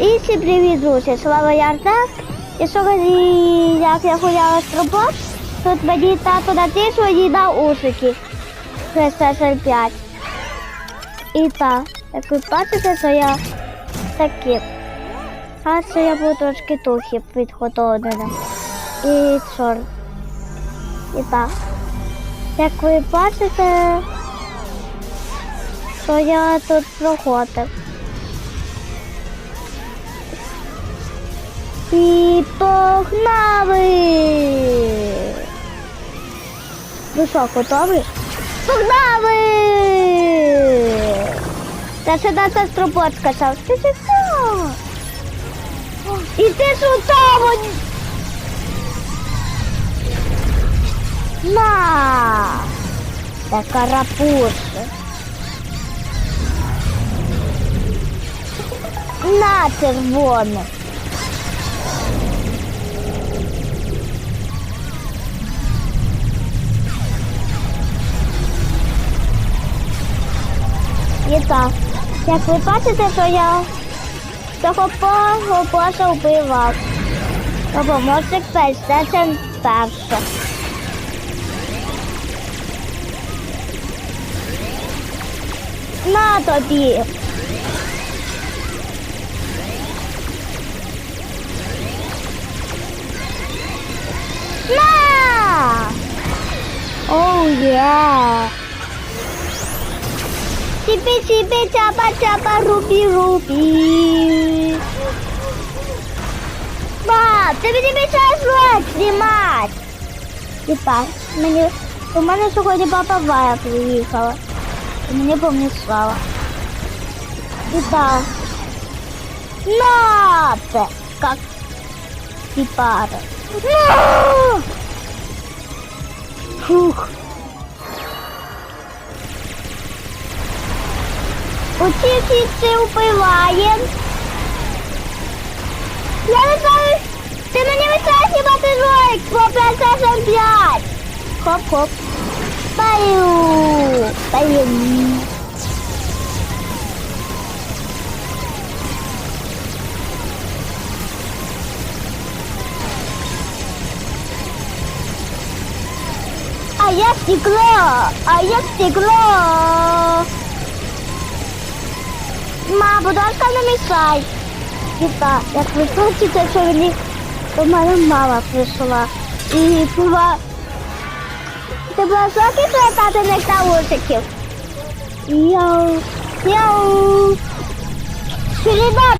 І всім привіт, друзі! Слава Яртак! І сьогодні, як я гуляла з робот, тут мені тато натисла і на усики. PlayStation 5. І так, як ви бачите, то я такі. А це я буду трошки тухи підготовлена. І чорт. І так. Як ви бачите, то я тут проходив. І погнали! Ну що, готові? Погнали! Та ще на це стропот скачав. Ти що? І ти що там? На! Та карапуша. На червоне. І як ви бачите, що я цього пого боса вбивав. Тобто може PlayStation перше. На тобі. На! Оу, yeah. Ціпі, ціпі, чапа, чапа, рубі. Мам, ти мені мішаєш знімати. І так, мені, у мене сьогодні баба Вая приїхала. І мені помішала. Так. Нате, как типара. Ну! Фух. Оці всі вбиваємо. Я не знаю, ти мені мішаєш знімати ролик про PlayStation 5. Хоп-хоп. Паю. Паю. А я стекло, а я стекло. Ма, будь ласка, не мішай. Діта, як ви бачите, мені до мене мама прийшла. І була... Ти була в шокі, на наушників? Йоу, йоу. Ребят,